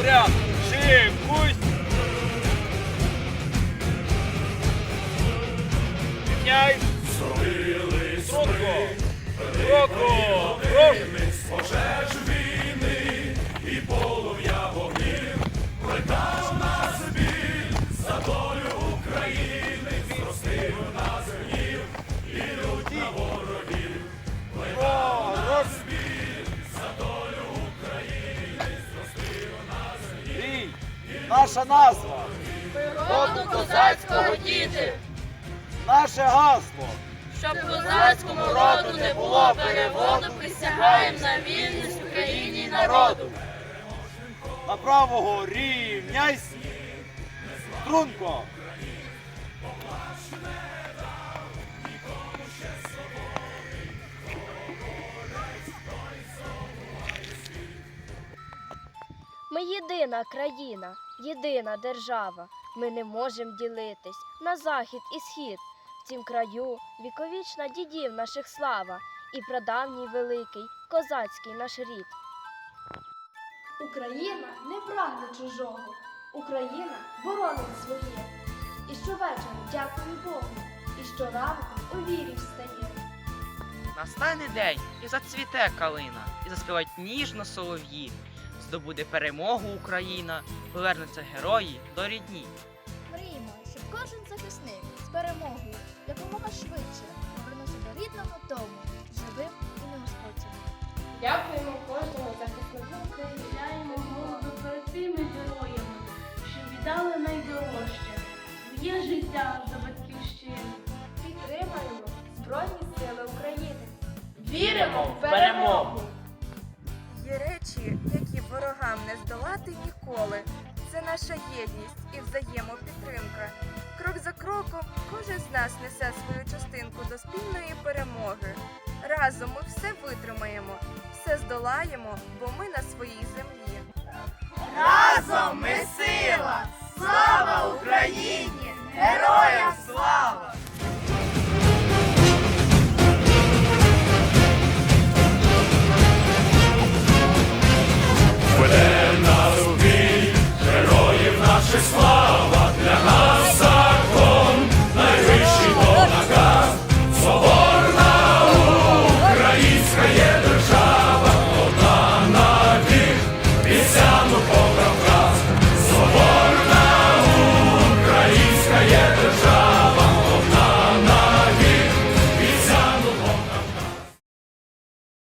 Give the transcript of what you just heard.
бурян. Шипусь! Підняй! Трубку! Трубку! Наша назва, Роду козацького діти, наше гасло. щоб козацькому роду не було переводу, присягаємо на вільність Україні і народу. На правого рівняйсь. Струнко. Ми єдина країна, єдина держава. Ми не можемо ділитись на захід і схід. В цім краю віковічна дідів наших слава і прадавній великий козацький наш рід. Україна не прагне чужого, Україна боронить своє. І щовечора дякую Богу, і щоранку у вірі встає. Настане день і зацвіте калина, і заспівають ніжно солов'ї. Здобуде перемогу Україна, повернуться герої до рідні. Мріємо, щоб кожен захисник з перемогою якомога швидше повернувся до рідного дому, живим і неушкодженим. Дякуємо кожному захиснику України. Вітаємо молоду перед тими героями, що віддали найдорожче своє життя за батьківщину. Підтримаємо Збройні Сили України. Віримо в перемогу! Є речі, які ворогам не здолати ніколи. Це наша єдність і взаємопідтримка. Крок за кроком кожен з нас несе свою частинку до спільної перемоги. Разом ми все витримаємо, все здолаємо, бо ми на своїй землі. Разом ми сила! Слава Україні!